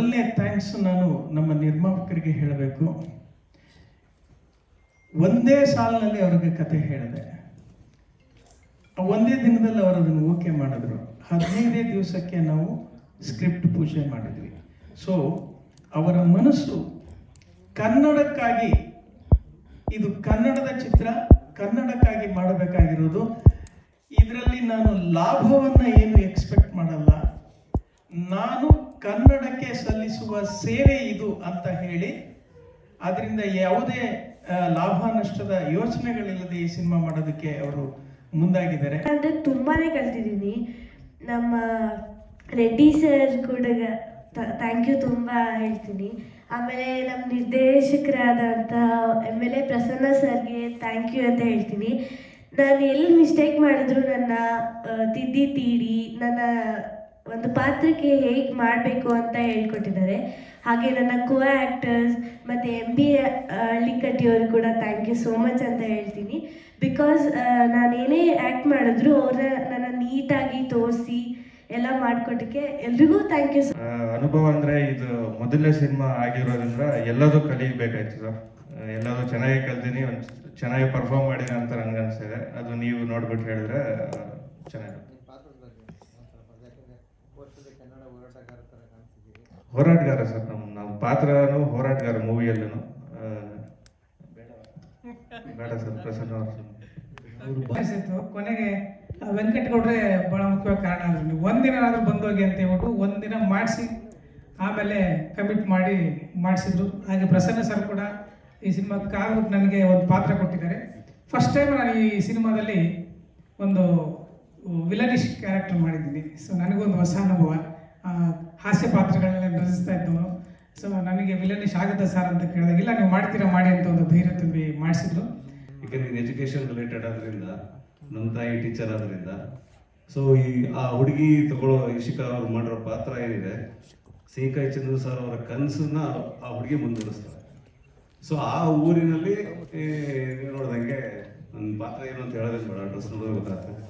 ಮೊದಲನೇ ಥ್ಯಾಂಕ್ಸ್ ನಾನು ನಮ್ಮ ನಿರ್ಮಾಪಕರಿಗೆ ಹೇಳಬೇಕು. ಒಂದೇ ಸಾಲಿನಲ್ಲಿ ಅವ್ರಿಗೆ ಕತೆ ಹೇಳಿದೆ. ಒಂದೇ ದಿನದಲ್ಲಿ ಅವರು ಅದನ್ನು ಓಕೆ ಮಾಡಿದ್ರು. ಹದಿನೈದೇ ದಿವಸಕ್ಕೆ ನಾವು ಸ್ಕ್ರಿಪ್ಟ್ ಪೂಜೆ ಮಾಡಿದ್ವಿ. ಸೊ ಅವರ ಮನಸ್ಸು ಕನ್ನಡಕ್ಕಾಗಿ, ಇದು ಕನ್ನಡದ ಚಿತ್ರ, ಕನ್ನಡಕ್ಕಾಗಿ ಮಾಡಬೇಕಾಗಿರೋದು. ಇದರಲ್ಲಿ ನಾನು ಲಾಭವನ್ನು ಏನು ಎಕ್ಸ್ಪೆಕ್ಟ್ ಮಾಡಲ್ಲ. ನಾನು ಕನ್ನಡಕ್ಕೆ ಸಲ್ಲಿಸುವ ಸೇವೆ ಇದು ಅಂತ ಹೇಳಿ ಅದರಿಂದ ಯಾವುದೇ ಲಾಭ ನಷ್ಟದ ಯೋಚನೆಗಳಿಲ್ಲದೆ ಈ ಸಿನಿಮಾ ಮಾಡೋದಕ್ಕೆ ಅವರು ಮುಂದಾಗಿದ್ದಾರೆ. ಅಂದರೆ ತುಂಬಾನೇ ಕಲ್ತಿದ್ದೀನಿ. ನಮ್ಮ ರೆಡ್ಡಿ ಸರ್ ಕೂಡ ಥ್ಯಾಂಕ್ ಯು ತುಂಬ ಹೇಳ್ತೀನಿ. ಆಮೇಲೆ ನಮ್ಮ ನಿರ್ದೇಶಕರಾದಂಥ ಎಂ ಎಲ್ ಎ ಪ್ರಸನ್ನ ಸರ್ಗೆ ಥ್ಯಾಂಕ್ ಯು ಅಂತ ಹೇಳ್ತೀನಿ. ನಾನು ಎಲ್ಲಿ ಮಿಸ್ಟೇಕ್ ಮಾಡಿದ್ರು ನನ್ನ ತಿದ್ದಿ ತೀಡಿ, ನನ್ನ ಒಂದು ಪಾತ್ರಕ್ಕೆ ಹೇಗೆ ಮಾಡಬೇಕು ಅಂತ ಹೇಳ್ಕೊಟ್ಟಿದ್ದಾರೆ. ಹಾಗೆ ನನ್ನ ಕೋ ಆ್ಯಕ್ಟರ್ಸ್ ಮತ್ತು ಎಂ ಬಿ ಹಳ್ಳಿಕಟ್ಟಿಯವರು ಕೂಡ ಥ್ಯಾಂಕ್ ಯು ಸೋ ಮಚ್ ಅಂತ ಹೇಳ್ತೀನಿ. ಬಿಕಾಸ್ ನಾನು ಏನೇ ಆ್ಯಕ್ಟ್ ಮಾಡಿದ್ರು ಅವ್ರನ್ನ ನನ್ನ ನೀಟಾಗಿ ತೋರಿಸಿ ಎಲ್ಲ ಮಾಡಿಕೊಟ್ಟಕ್ಕೆ ಎಲ್ರಿಗೂ ಥ್ಯಾಂಕ್ ಯು ಅನುಭವ ಅಂದರೆ ಇದು ಮೊದಲನೇ ಸಿನಿಮಾ ಆಗಿರೋದ್ರಿಂದ ಎಲ್ಲದೂ ಕಲಿಬೇಕಾಯ್ತು ಸರ್. ಎಲ್ಲದೂ ಚೆನ್ನಾಗಿ ಕಲ್ತೀನಿ, ಒಂದು ಚೆನ್ನಾಗಿ ಪರ್ಫಾರ್ಮ್ ಮಾಡಿದೆ ಅಂತ ನನಗೆ ಅನಿಸ್ತಿದೆ ಅದು ನೀವು ನೋಡ್ಬಿಟ್ಟು ಹೇಳಿದ್ರೆ ಚೆನ್ನಾಗಿರುತ್ತೆ. ಹೋರಾಟಗಾರ ಸರ್ ನಮ್ಮ ನಮ್ಮ ಪಾತ್ರನೂ ಹೋರಾಟಗಾರ ಮೂವಿಯಲ್ಲೂ ಬೇಡ ಸರ್ ಪ್ರಸನ್ನ ಅವರು ಅನಿಸಿತ್ತು ಕೊನೆಗೆ ಆ ವೆಂಕಟಗೌಡ್ರೆ ಬಹಳ ಮುಖ್ಯವಾಗಿ ಕಾರಣ ಆದ್ರು ನೀವು ಒಂದಿನ ಆದ್ರೂ ಬಂದೋಗಿ ಅಂತ ಹೇಳ್ಬಿಟ್ಟು ಒಂದಿನ ಮಾಡಿಸಿ ಆಮೇಲೆ ಕಮಿಟ್ ಮಾಡಿ ಮಾಡಿಸಿದ್ರು. ಹಾಗೆ ಪ್ರಸನ್ನ ಸರ್ ಕೂಡ ಈ ಸಿನಿಮಾ ಆಗ್ಬಿಟ್ಟು ನನಗೆ ಒಂದು ಪಾತ್ರ ಕೊಟ್ಟಿದ್ದಾರೆ. ಫಸ್ಟ್ ಟೈಮ್ ನಾನು ಈ ಸಿನಿಮಾದಲ್ಲಿ ಒಂದು ವಿಲನಿಶ್ ಕ್ಯಾರೆಕ್ಟರ್ ಮಾಡಿದ್ದೀನಿ. ಸೊ ನನಗೊಂದು ಹೊಸ ಅನುಭವ. ಹಾಸ್ಯ ಪಾತ್ರಗಳನ್ನೆಲ್ಲ ನಿರ್ವಹಿಸ್ತಾ ಇದ್ದವನು. ಸೊ ನನಗೆ ವಿಲನಿಶ್ ಆಗುತ್ತೆ ಸರ್ ಅಂತ ಕೇಳಿದಾಗ, ಇಲ್ಲ, ನೀವು ಮಾಡ್ತೀರಾ, ಮಾಡಿ ಅಂತ ಒಂದು ಧೈರ್ಯ ತುಂಬಿ ಮಾಡಿಸಿದ್ರು. ಯಾಕಂದ್ರೆ ನೀನು ಎಜುಕೇಶನ್ ರಿಲೇಟೆಡ್ ಆದ್ರಿಂದ ನಮ್ಮ ತಾಯಿ ಟೀಚರ್ ಆದ್ರಿಂದ ಸೊ ಈ, ಆ ಹುಡುಗಿ ತಗೊಳ್ಳೋ ಇಶಿಕಾ ಅವ್ರು ಮಾಡಿರೋ ಪಾತ್ರ ಏನಿದೆ ಸೀಕಾಯಿ ಚಂದ್ರ ಸರ್ ಅವರ ಕನಸನ್ನ ಆ ಹುಡುಗಿ ಮುಂದುವರಿಸ್ತಾರೆ ಸೊ ಆ ಊರಿನಲ್ಲಿ ನೋಡ್ದಂಗೆ ನನ್ನ ಪಾತ್ರ ಏನು ಅಂತ ಹೇಳೋದೇ ಬೇಡ ಡ್ರೆಸ್ ನೋಡೋದು ಗೊತ್ತಾಗ್ತದೆ.